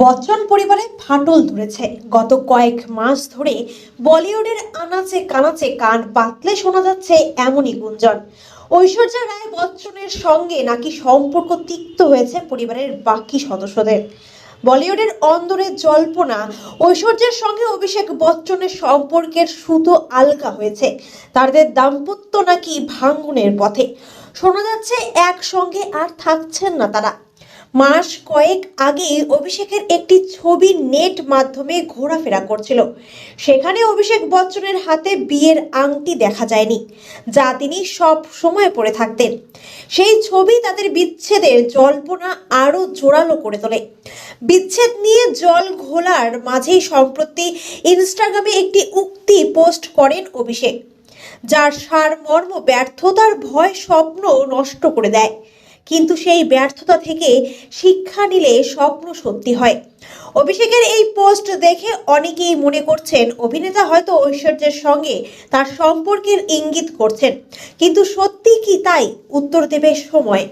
বচ্চন পরিবারে ফাটল ধরেছে। গত কয়েক মাস ধরে বলিউডের আনাচে কানাচে কান পাতলে শোনা যাচ্ছে এমনই গুঞ্জন। ঐশ্বর্যা রায় বচ্চনের সঙ্গে নাকি সম্পর্ক তিক্ত হয়েছে পরিবারের বাকি সদস্যদের। বলিউডের অন্দরের জল্পনা, ঐশ্বর্যের সঙ্গে অভিষেক বচ্চনের সম্পর্কের সুতো আলগা হয়েছে। তাদের দাম্পত্য নাকি ভাঙ্গনের পথে। শোনা যাচ্ছে একসঙ্গে আর থাকছেন না তারা। মাস কয়েক আগে অভিষেকের একটি ছবি নেট মাধ্যমে ঘোরাফেরা করছিল। সেখানে অভিষেক বচ্চনের হাতে বিয়ের আংটি দেখা যায়নি, যা তিনি সব সময় পরে থাকতেন। সেই ছবি তাদের বিচ্ছেদের জল্পনা আরও জোরালো করে তোলে। বিচ্ছেদ নিয়ে জল ঘোলার মাঝেই সম্প্রতি ইনস্টাগ্রামে একটি উক্তি পোস্ট করেন অভিষেক, যার সারমর্ম ব্যর্থতার ভয় স্বপ্ন নষ্ট করে দেয়। কিন্তু সেই ব্যর্থতা থেকে শিক্ষা নিলে স্বপ্ন সত্যি হয়। অভিষেকের এই পোস্ট দেখে অনেকেই মনে করছেন, অভিনেতা হয়তো ঐশ্বর্যের সঙ্গে তার সম্পর্কের ইঙ্গিত করছেন। কিন্তু সত্যি কি তাই? উত্তর দেবে সময়।